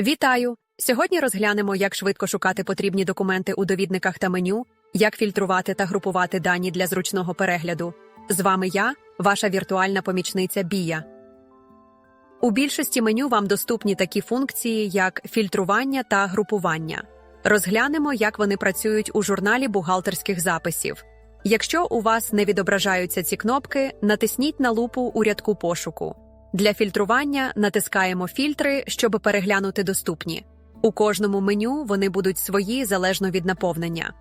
Вітаю! Сьогодні розглянемо, як швидко шукати потрібні документи у довідниках та меню, як фільтрувати та групувати дані для зручного перегляду. З вами я, ваша віртуальна помічниця Бія. У більшості меню вам доступні такі функції, як фільтрування та групування. Розглянемо, як вони працюють у журналі бухгалтерських записів. Якщо у вас не відображаються ці кнопки, натисніть на лупу у рядку пошуку. Для фільтрування натискаємо фільтри, щоб переглянути доступні. У кожному меню вони будуть свої залежно від наповнення.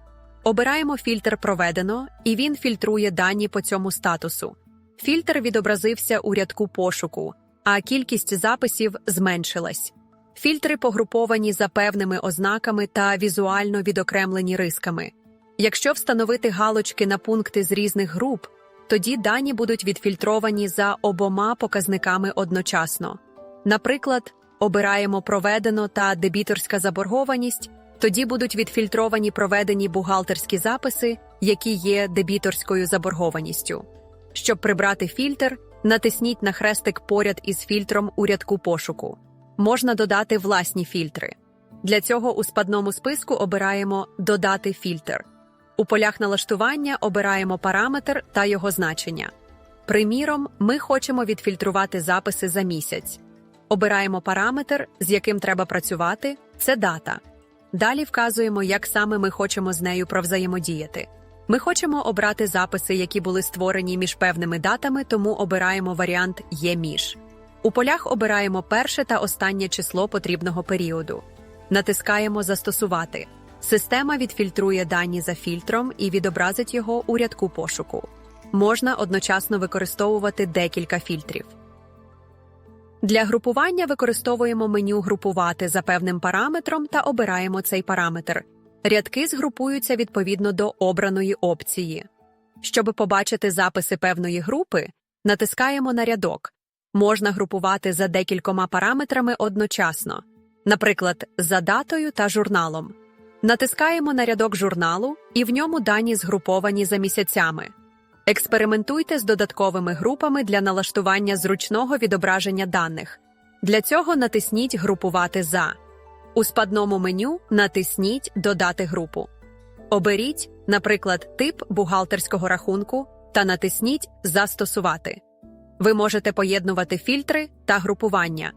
Обираємо фільтр Проведено, і він фільтрує дані по цьому статусу. Фільтр відобразився у рядку пошуку, а кількість записів зменшилась. Фільтри погруповані за певними ознаками та візуально відокремлені рисками. Якщо встановити галочки на пункти з різних груп, тоді дані будуть відфільтровані за обома показниками одночасно. Наприклад, обираємо проведено та дебіторська заборгованість, тоді будуть відфільтровані проведені бухгалтерські записи, які є дебіторською заборгованістю. Щоб прибрати фільтр, натисніть на хрестик поряд із фільтром у рядку пошуку. Можна додати власні фільтри. Для цього у спадному списку обираємо Додати фільтр. У полях налаштування обираємо параметр та його значення. Приміром, ми хочемо відфільтрувати записи за місяць. Обираємо параметр, з яким треба працювати це дата. Далі вказуємо, як саме ми хочемо з нею провзаємодіяти. Ми хочемо обрати записи, які були створені між певними датами, тому обираємо варіант Є між. У полях обираємо перше та останнє число потрібного періоду. Натискаємо Застосувати. Система відфільтрує дані за фільтром і відобразить його у рядку пошуку. Можна одночасно використовувати декілька фільтрів. Для групування використовуємо меню Групувати за певним параметром та обираємо цей параметр. Рядки згрупуються відповідно до обраної опції. Щоб побачити записи певної групи, натискаємо на рядок. Можна групувати за декількома параметрами одночасно, наприклад, за датою та журналом. Натискаємо на рядок журналу, і в ньому дані згруповані за місяцями. Експериментуйте з додатковими групами для налаштування зручного відображення даних. Для цього натисніть Групувати за. У спадному меню натисніть Додати групу. Оберіть, наприклад, тип бухгалтерського рахунку та натисніть Застосувати. Ви можете поєднувати фільтри та групування.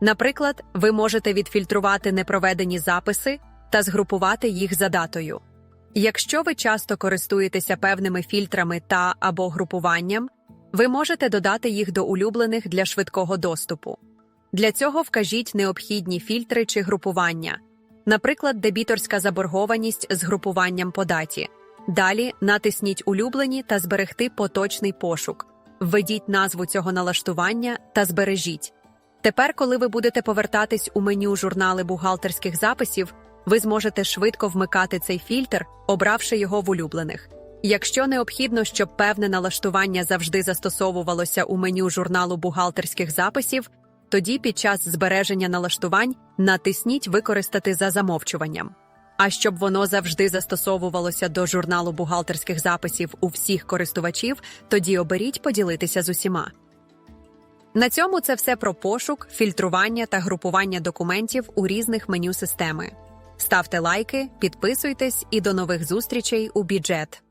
Наприклад, ви можете відфільтрувати непроведені записи та згрупувати їх за датою. Якщо ви часто користуєтеся певними фільтрами та або групуванням, ви можете додати їх до улюблених для швидкого доступу. Для цього вкажіть необхідні фільтри чи групування, наприклад, дебіторська заборгованість з групуванням по даті. Далі натисніть Улюблені та зберегти поточний пошук. Введіть назву цього налаштування та збережіть. Тепер, коли ви будете повертатись у меню журнали бухгалтерських записів, ви зможете швидко вмикати цей фільтр, обравши його в улюблених. Якщо необхідно, щоб певне налаштування завжди застосовувалося у меню журналу бухгалтерських записів, тоді під час збереження налаштувань натисніть Використати за замовчуванням. А щоб воно завжди застосовувалося до журналу бухгалтерських записів у всіх користувачів, тоді оберіть поділитися з усіма. На цьому це все про пошук, фільтрування та групування документів у різних меню системи. Ставте лайки, підписуйтесь і до нових зустрічей у бюджет.